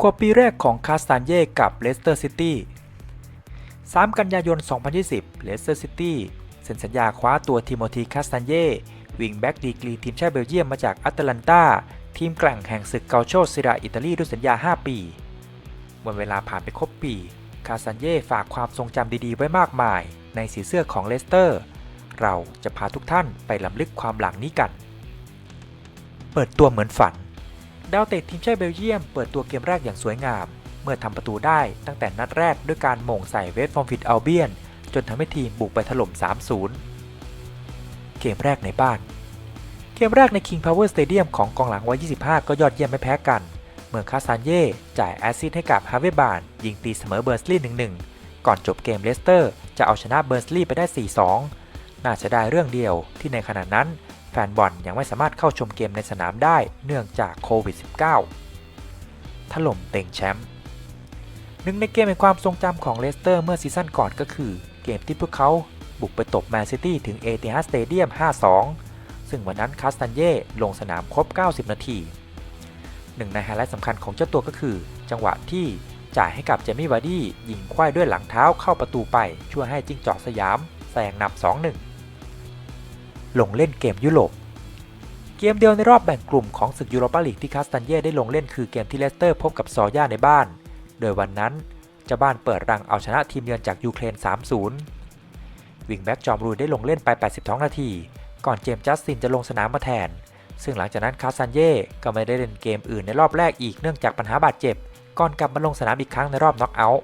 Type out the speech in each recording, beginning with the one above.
กว่าปีแรกของคาสตานเย่กับเลสเตอร์ซิตี้ 3 กันยายน 2020 เลสเตอร์ซิตี้เซ็นสัญญาคว้าตัวทิโมธีคาสตานเย่วิงแบ็กดีกรีทีมชาติเบลเยียมมาจากแอตแลนตาทีมแกร่งแห่งศึกเกาโชซิราอิตาลีด้วยสัญญา 5 ปีเมื่อเวลาผ่านไปครบปี คาสตานเย่ฝากความทรงจำดีๆ ไว้มากมาย ในสีเสื้อของเลสเตอร์ เราจะพาทุกท่านไปล้ำลึกความหลังนี้กัน เปิดตัวเหมือนฝัน ดาวเตะทีมชาติเบลเยียมเปิดตัวเกมแรกอย่างสวยงาม เมื่อทำประตูได้ตั้งแต่นัดแรกด้วยการหม่งใส่เวสฟอร์มฟิตอัลเบียน จนทำให้ทีมบุกไปถล่ม 3-0 เกมแรกในบ้าน เกมแรกใน King Power Stadium ของกองหลังวัย 25 ก็ยอดเยี่ยมไม่แพ้กัน เมื่อคาซานเย่จ่ายแอซซิดให้กับฮาเวบานยิงตีเสมอเบอร์สลีย์1-1 ก่อนจบเกมเลสเตอร์จะเอาชนะเบอร์สลีย์ไปได้ 4-2 น่าจะได้เรื่องเดียวที่ในขณะนั้น ฟนบอลยังไม่สามารถเข้าชมเกมในสนามได้เนื่องจากโควิด -19 ถล่มเต็งแชมป์หนึ่งในเกมแห่งความทรงจำของเลสเตอร์เมื่อซีซั่นก่อนก็คือ เกมที่พวกเขาบุกไปตบแมนซิตี้ถึงเอติฮัดสเตเดียม 5-2 ซึ่งวันนั้นคาสตันเย่ลงสนามครบ 90 นาทีหนึ่งในไฮไลท์สำคัญของเจ้าตัวก็คือ จังหวะที่จ่ายให้กับเจมี่วาร์ดี้ยิงควายด้วยหลังเท้าเข้าประตูไปช่วยให้จิ้งจอกสยามแซงนำ2-1 ลงเล่นเกมยุโรป เกมเดียวในรอบแบ่งกลุ่มของศึกยูโรปาลีกที่คาสตันเย่ได้ลงเล่นคือเกมที่เลสเตอร์พบกับซอย่าในบ้าน โดยวันนั้นเจ้าบ้านเปิดรังเอาชนะทีมเยือนจากยูเครน 3-0 วิงแบ็กจอมรูได้ลงเล่นไป 82 นาที ก่อนเจมส์จัสตินจะลงสนามมาแทน ซึ่งหลังจากนั้นคาซันเย่ก็ไม่ได้เล่นเกมอื่นในรอบแรกอีกเนื่องจากปัญหาบาดเจ็บ ก่อนกลับมาลงสนามอีกครั้งในรอบน็อกเอาท์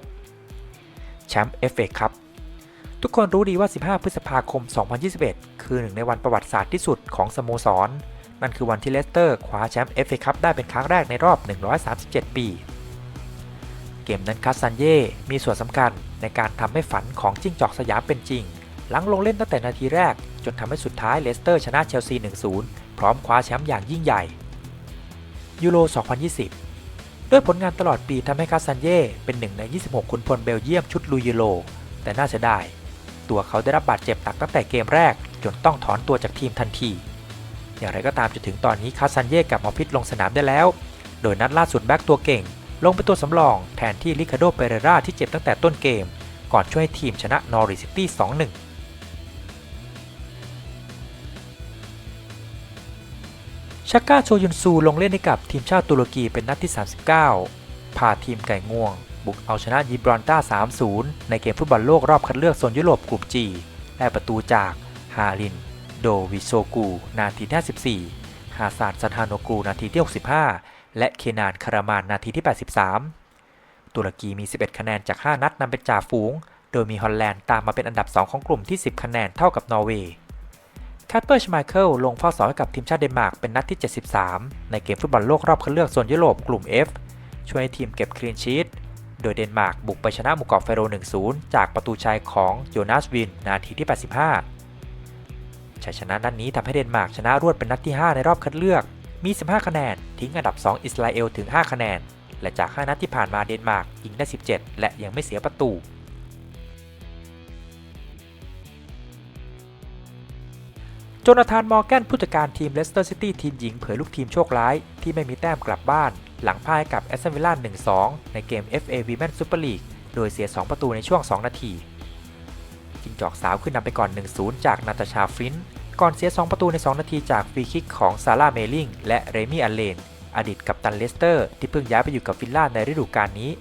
แชมป์เอฟเอคัพ ทุกคนรู้ดีว่า 15 พฤษภาคม 2021 คือหนึ่งในวันประวัติศาสตร์ที่สุดของสโมสร นั่นคือวันที่เลสเตอร์คว้าแชมป์เอฟเอคัพได้เป็นครั้งแรกในรอบ 137 ปี เกมนั้นคาซันเย่มีส่วนสำคัญในการทำให้ฝันของจิ้งจอกสยามเป็นจริง หลังลงเล่นตั้งแต่นาทีแรก จนทำให้สุดท้ายเลสเตอร์ชนะเชลซี 1-0 พร้อมคว้าแชมป์อย่างยิ่งใหญ่ยูโร 2020 ด้วยผลงานตลอดปีทำให้คาซันเย่เป็นหนึ่งใน 26 ขุนพลเบลเยียมชุดลุยยูโรแต่น่าเสียดาย ตัวเขาได้รับบาดเจ็บหนักตั้งแต่เกมแรก จนต้องถอนตัวจากทีมทันที อย่างไรก็ตามจนถึงตอนนี้คาซันเย่กลับมาพิษลงสนามได้แล้ว โดยนัดล่าสุดแบ็กตัวเก่ง ลงเป็นตัวสำรองแทนที่ลิคาโดเปเรราที่เจ็บตั้งแต่ต้นเกม ก่อนช่วยทีมชนะนอริซิตี้ 2-1ชักก้าโชยุนซูลงเล่นให้กับทีมชาติตุรกีเป็นนัดที่ 39 พาทีมไก่งวง บุกเอาชนะยิบรอนต้า 3-0 ในเกมฟุตบอลโลกรอบคัดเลือกโซนยุโรปกลุ่มจีได้ประตูจาก ฮาริน โดวิโซกู นาทีที่54 ฮาซานซาทานโนกู นาทีที่ 65 และเคนานคารามาน นาทีที่ 83 ตุรกีมี 11 คะแนนจาก 5 นัดนำเป็นจ่าฝูง โดยมีฮอลแลนด์ตามมาเป็นอันดับ 2 ของกลุ่มที่ 10 คะแนนเท่ากับนอร์เวย์แคทเปอร์ชไมเคิลลงเฝ้าเสาให้กับทีมชาติเดนมาร์กเป็นนัดที่ 73 ในเกมฟุตบอลโลกรอบคัดเลือกโซนยุโรปกลุ่ม F ช่วยให้ทีมเก็บคลีนชีต โดยเดนมาร์กบุกไปชนะหมู่เกาะเฟโร 1-0 จากประตูชัยของโยนาสวิน นาทีที่ 85 ชัยชนะนัดนนี้ทำให้เดนมาร์กชนะรวดเป็นนัดที่ 5 ในรอบคัดเลือก มี 15 คะแนน ทิ้งอันดับ 2 อิสราเอลถึง 5 คะแนน และจาก 5 นัดที่ผ่านมาเดนมาร์กยิงได้ 17 และยังไม่เสียประตูโจนาธาน มอร์แกนผู้จัดการทีมเลสเตอร์ซิตี้ทีมหญิงเผยลูกทีมโชคร้าย ที่ไม่มีแต้มกลับบ้าน หลังพ่ายกับแอสตันวิลล่า1-2 ในเกม FA Women Super League โดยเสีย 2 ประตูในช่วง 2 นาทีจิงจอกสาวขึ้นนำไปก่อน 1-0 จากนาตาชาฟินก่อนเสีย 2 ประตูใน 2 นาทีจากฟรีคิกของซาร่าเมลิงและเรมี่อัลเลน อดีตกัปตันเลสเตอร์ ที่เพิ่งย้ายไปอยู่กับวิลล่าในฤดูกาลนี้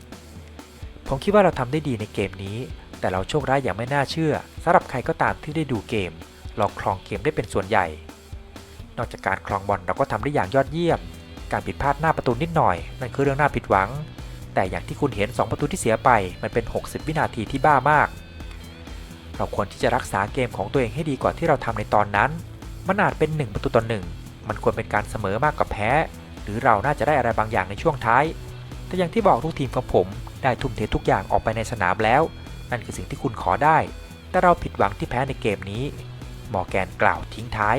ผมคิดว่าเราทำได้ดีในเกมนี้ แต่เราโชคร้ายอย่างไม่น่าเชื่อสำหรับใครก็ตามที่ได้ดูเกมเราครองเกมได้เป็นส่วนใหญ่ นอกจากการครองบอลเราก็ทำได้อย่างยอดเยี่ยม การผิดพลาดหน้าประตูนิดหน่อย นั่นคือเรื่องน่าผิดหวัง แต่อย่างที่คุณเห็น 2 ประตูที่เสียไปมันเป็น 60 วินาทีที่บ้ามาก เราควรที่จะรักษาเกมของตัวเองให้ดีกว่าที่เราทำในตอนนั้น มันอาจเป็น 1 ประตูต่อหนึ่งมันควรเป็นการเสมอมากกว่าแพ้ หรือเราน่าจะได้อะไรบางอย่างในช่วงท้าย แต่อย่างที่บอกทุกทีมของผมได้ทุ่มเททุกอย่างออกไปในสนามแล้ว นั่นคือสิ่งที่คุณขอได้ แต่เราผิดหวังที่แพ้ในเกมนี้ มอแกนกล่าวทิ้งท้าย